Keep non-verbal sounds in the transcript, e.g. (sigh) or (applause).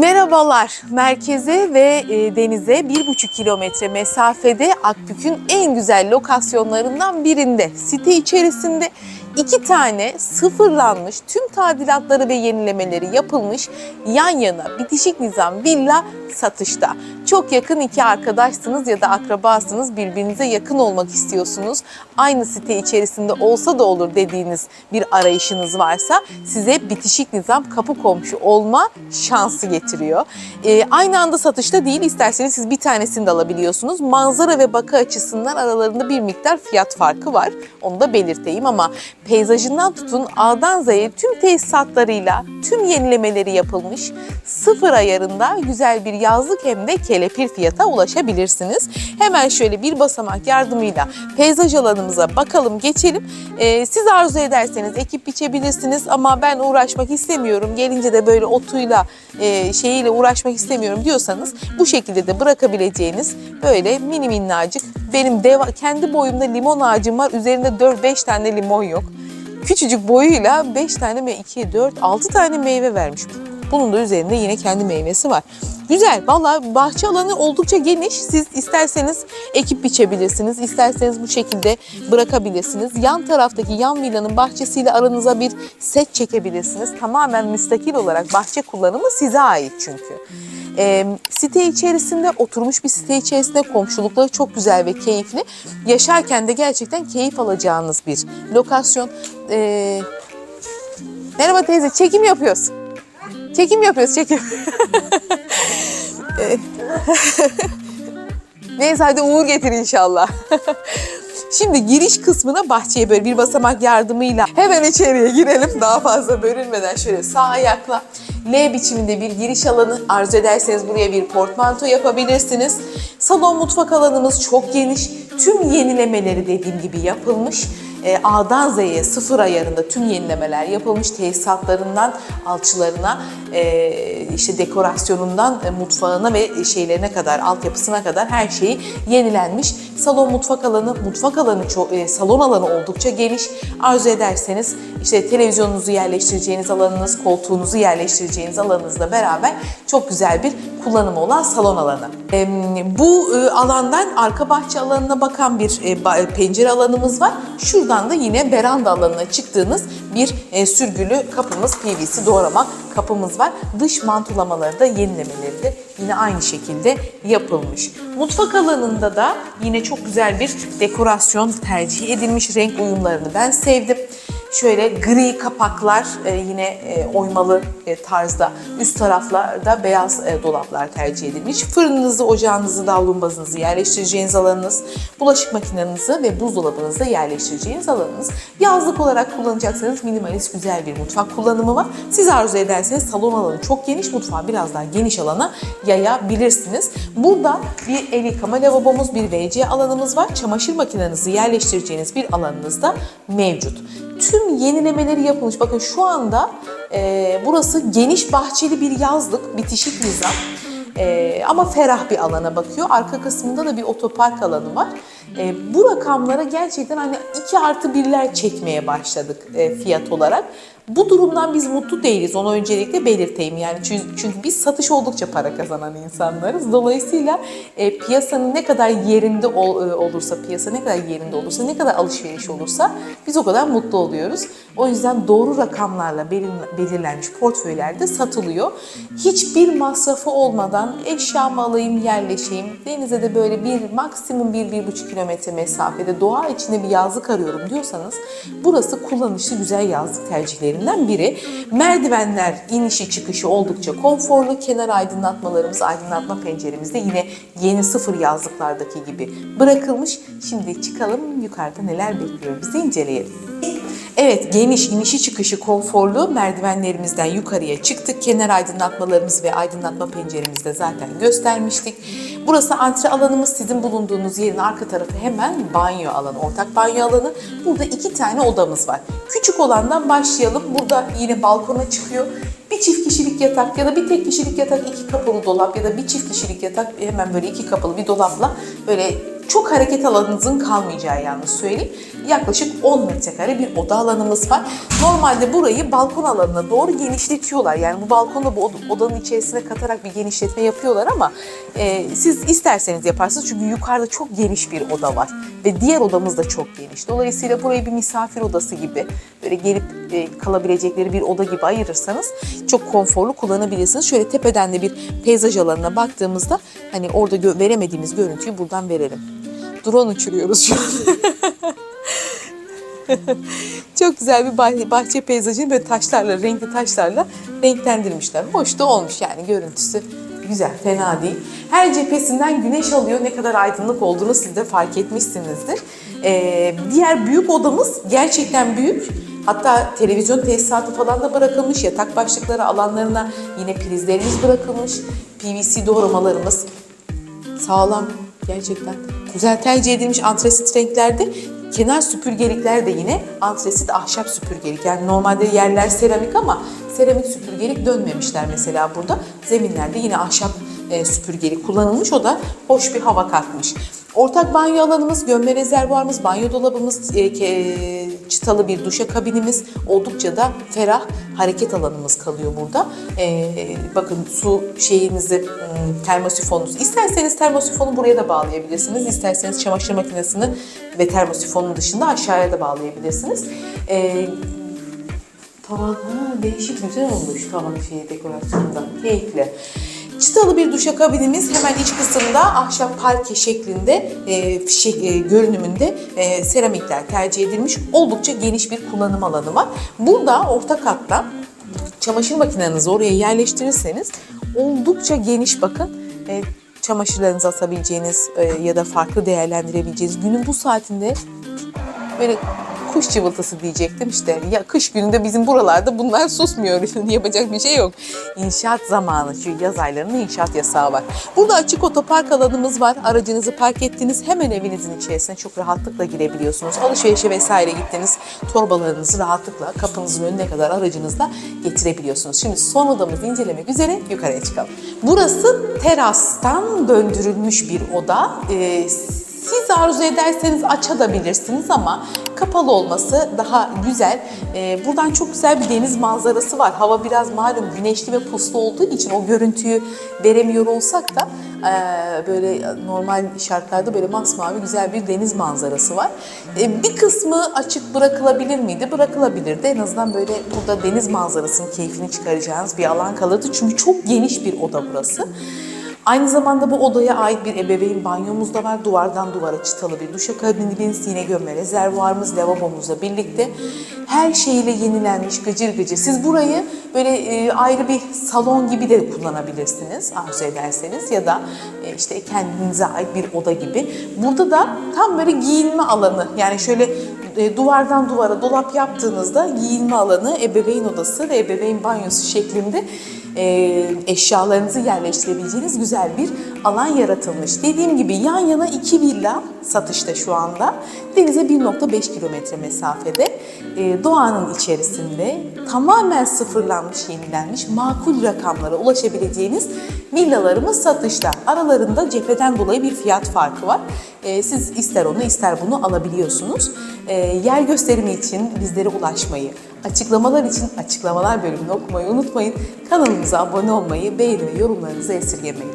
Merhabalar. Merkeze ve e, denize bir buçuk kilometre mesafede Akbük'ün en güzel lokasyonlarından birinde. Site içerisinde iki tane sıfırlanmış, tüm tadilatları ve yenilemeleri yapılmış yan yana bitişik nizam villa satışta. Çok yakın iki arkadaşsınız ya da akrabasınız, birbirinize yakın olmak istiyorsunuz. Aynı site içerisinde olsa da olur dediğiniz bir arayışınız varsa size bitişik nizam kapı komşu olma şansı getiriyor. Ee, aynı anda satışta değil, isterseniz siz bir tanesini de alabiliyorsunuz. Manzara ve bakı açısından aralarında bir miktar fiyat farkı var. Onu da belirteyim ama peyzajından tutun A'dan Z'ye tüm tesisatlarıyla tüm yenilemeleri yapılmış sıfır ayarında güzel bir yazlık hem de kelepir fiyata ulaşabilirsiniz. Hemen şöyle bir basamak yardımıyla peyzaj alanımıza bakalım geçelim. Ee, siz arzu ederseniz ekip biçebilirsiniz ama ben uğraşmak istemiyorum. Gelince de böyle otuyla e, şeyiyle uğraşmak istemiyorum diyorsanız bu şekilde de bırakabileceğiniz böyle mini minnacık benim dev, kendi boyumda limon ağacım var. Üzerinde 4-5 tane limon yok. Küçücük boyuyla 5 tane mi 2, 4, 6 tane meyve vermiş. Bunun da üzerinde yine kendi meyvesi var. Güzel. Valla bahçe alanı oldukça geniş. Siz isterseniz ekip biçebilirsiniz. isterseniz bu şekilde bırakabilirsiniz. Yan taraftaki yan villanın bahçesiyle aranıza bir set çekebilirsiniz. Tamamen müstakil olarak bahçe kullanımı size ait çünkü. E, site içerisinde oturmuş bir site içerisinde komşulukları çok güzel ve keyifli. Yaşarken de gerçekten keyif alacağınız bir lokasyon. E, merhaba teyze çekim yapıyoruz. Çekim yapıyoruz çekim. (laughs) (laughs) Neyse hadi uğur getir inşallah. (laughs) Şimdi giriş kısmına bahçeye böyle bir basamak yardımıyla hemen içeriye girelim. Daha fazla bölünmeden şöyle sağ ayakla L biçiminde bir giriş alanı arzu ederseniz buraya bir portmanto yapabilirsiniz. Salon mutfak alanımız çok geniş. Tüm yenilemeleri dediğim gibi yapılmış. E, A'dan Z'ye sıfır ayarında tüm yenilemeler yapılmış tesisatlarından alçılarına e, işte dekorasyonundan e, mutfağına ve şeylerine kadar altyapısına kadar her şeyi yenilenmiş. Salon mutfak alanı, mutfak alanı e, salon alanı oldukça geniş. Arzu ederseniz işte televizyonunuzu yerleştireceğiniz alanınız, koltuğunuzu yerleştireceğiniz alanınızla beraber çok güzel bir kullanımı olan salon alanı. Bu e, alandan arka bahçe alanına bakan bir e, pencere alanımız var. Şuradan da yine veranda alanına çıktığınız bir sürgülü kapımız, PVC doğrama kapımız var. Dış mantolamaları da yenilemeleri de yine aynı şekilde yapılmış. Mutfak alanında da yine çok güzel bir dekorasyon tercih edilmiş. Renk uyumlarını ben sevdim. Şöyle gri kapaklar e, yine e, oymalı e, tarzda. Üst taraflarda beyaz dolaplar tercih edilmiş. Fırınınızı, ocağınızı, davlumbazınızı yerleştireceğiniz alanınız, bulaşık makinenizi ve buzdolabınızı yerleştireceğiniz alanınız. Yazlık olarak kullanacaksanız minimalist güzel bir mutfak kullanımı var. Siz arzu ederseniz salon alanı çok geniş, mutfağı biraz daha geniş alana yayabilirsiniz. Burada bir el yıkama lavabomuz, bir WC alanımız var. Çamaşır makinenizi yerleştireceğiniz bir alanınız da mevcut tüm yenilemeleri yapılmış. Bakın şu anda e, burası geniş bahçeli bir yazlık, bitişik nizam. E, ama ferah bir alana bakıyor. Arka kısmında da bir otopark alanı var. E, bu rakamlara gerçekten hani 2 artı 1'ler çekmeye başladık e, fiyat olarak. Bu durumdan biz mutlu değiliz. Onu öncelikle belirteyim. Yani çünkü, biz satış oldukça para kazanan insanlarız. Dolayısıyla e, piyasanın ne kadar yerinde ol, e, olursa, piyasa ne kadar yerinde olursa, ne kadar alışveriş olursa biz o kadar mutlu oluyoruz. O yüzden doğru rakamlarla belir- belirlenmiş portföylerde satılıyor. Hiçbir masrafı olmadan eşyamı alayım, yerleşeyim. Denize de böyle bir maksimum bir, bir buçuk kilometre mesafede doğa içinde bir yazlık arıyorum diyorsanız burası kullanışlı güzel yazlık tercihlerinden biri. Merdivenler inişi çıkışı oldukça konforlu. Kenar aydınlatmalarımız, aydınlatma penceremiz de yine yeni sıfır yazlıklardaki gibi bırakılmış. Şimdi çıkalım yukarıda neler bekliyor bizi inceleyelim. Evet geniş inişi çıkışı konforlu merdivenlerimizden yukarıya çıktık. Kenar aydınlatmalarımız ve aydınlatma penceremizi de zaten göstermiştik. Burası antre alanımız. Sizin bulunduğunuz yerin arka tarafı hemen banyo alanı, ortak banyo alanı. Burada iki tane odamız var. Küçük olandan başlayalım. Burada yine balkona çıkıyor. Bir çift kişilik yatak ya da bir tek kişilik yatak, iki kapılı dolap ya da bir çift kişilik yatak hemen böyle iki kapılı bir dolapla böyle Çok hareket alanınızın kalmayacağı yalnız söyleyeyim. Yaklaşık 10 metrekare bir oda alanımız var. Normalde burayı balkon alanına doğru genişletiyorlar. Yani bu balkonu bu od- odanın içerisine katarak bir genişletme yapıyorlar ama e, siz isterseniz yaparsınız. Çünkü yukarıda çok geniş bir oda var. Ve diğer odamız da çok geniş. Dolayısıyla burayı bir misafir odası gibi böyle gelip e, kalabilecekleri bir oda gibi ayırırsanız çok konforlu kullanabilirsiniz. Şöyle tepeden de bir peyzaj alanına baktığımızda hani orada gö- veremediğimiz görüntüyü buradan verelim. Drone uçuruyoruz şu an. (laughs) Çok güzel bir bah- bahçe peyzajını böyle taşlarla, renkli taşlarla renklendirmişler. Hoş da olmuş yani görüntüsü. Güzel, fena değil. Her cephesinden güneş alıyor. Ne kadar aydınlık olduğunu siz de fark etmişsinizdir. Ee, diğer büyük odamız gerçekten büyük. Hatta televizyon tesisatı falan da bırakılmış. Yatak başlıkları alanlarına yine prizlerimiz bırakılmış. PVC doğramalarımız sağlam gerçekten. Güzel tercih edilmiş antresit renklerde. Kenar süpürgelikler de yine antresit ahşap süpürgelik. Yani normalde yerler seramik ama seramik süpürgelik dönmemişler mesela burada. Zeminlerde yine ahşap e, süpürgelik kullanılmış. O da hoş bir hava katmış. Ortak banyo alanımız, gömme rezervuarımız, banyo dolabımız, e, ke- çıtalı bir duşakabinimiz oldukça da ferah hareket alanımız kalıyor burada. E, bakın su şeyinizi, hmm, termosifonunuzu, isterseniz termosifonu buraya da bağlayabilirsiniz. İsterseniz çamaşır makinesini ve termosifonun dışında aşağıya da bağlayabilirsiniz. E, Tavan ha, değişik güzel olmuş tavan şeyi dekorasyonda. Keyifli. Çıtalı bir duşakabinimiz hemen iç kısımda ahşap parke şeklinde e, şey, e, görünümünde e, seramikler tercih edilmiş. Oldukça geniş bir kullanım alanı var. Burada orta katta çamaşır makinenizi oraya yerleştirirseniz oldukça geniş bakın e, çamaşırlarınızı asabileceğiniz e, ya da farklı değerlendirebileceğiniz günün bu saatinde böyle kuş cıvıltısı diyecektim işte. Ya kış gününde bizim buralarda bunlar susmuyor. (laughs) Yapacak bir şey yok. İnşaat zamanı. Çünkü yaz aylarında inşaat yasağı var. Burada açık otopark alanımız var. Aracınızı park ettiniz. Hemen evinizin içerisine çok rahatlıkla girebiliyorsunuz. Alışverişe vesaire gittiniz. Torbalarınızı rahatlıkla kapınızın önüne kadar aracınızla getirebiliyorsunuz. Şimdi son odamızı incelemek üzere yukarıya çıkalım. Burası terastan döndürülmüş bir oda. Ee, siz arzu ederseniz açabilirsiniz ama kapalı olması daha güzel. Ee, buradan çok güzel bir deniz manzarası var. Hava biraz malum güneşli ve puslu olduğu için o görüntüyü veremiyor olsak da e, böyle normal şartlarda böyle masmavi güzel bir deniz manzarası var. Ee, bir kısmı açık bırakılabilir miydi? Bırakılabilirdi. En azından böyle burada deniz manzarasının keyfini çıkaracağınız bir alan kalırdı. Çünkü çok geniş bir oda burası. Aynı zamanda bu odaya ait bir ebeveyn banyomuz da var. Duvardan duvara çıtalı bir duşakabinimiz, yine gömme rezervuarımız, lavabomuzla birlikte. Her şeyiyle yenilenmiş gıcır gıcır. Siz burayı böyle e, ayrı bir salon gibi de kullanabilirsiniz arzu ederseniz ya da e, işte kendinize ait bir oda gibi. Burada da tam böyle giyinme alanı yani şöyle e, duvardan duvara dolap yaptığınızda giyinme alanı, ebeveyn odası ve ebeveyn banyosu şeklinde e, eşyalarınızı yerleştirebileceğiniz güzel bir alan yaratılmış. Dediğim gibi yan yana iki villa satışta şu anda. Denize 1.5 kilometre mesafede. E, doğanın içerisinde tamamen sıfırlanmış, yenilenmiş, makul rakamlara ulaşabileceğiniz villalarımız satışta. Aralarında cepheden dolayı bir fiyat farkı var. E, siz ister onu ister bunu alabiliyorsunuz. E, yer gösterimi için bizlere ulaşmayı, açıklamalar için açıklamalar bölümünü okumayı unutmayın. Kanalımıza abone olmayı, beğeni ve yorumlarınızı esirgemeyin.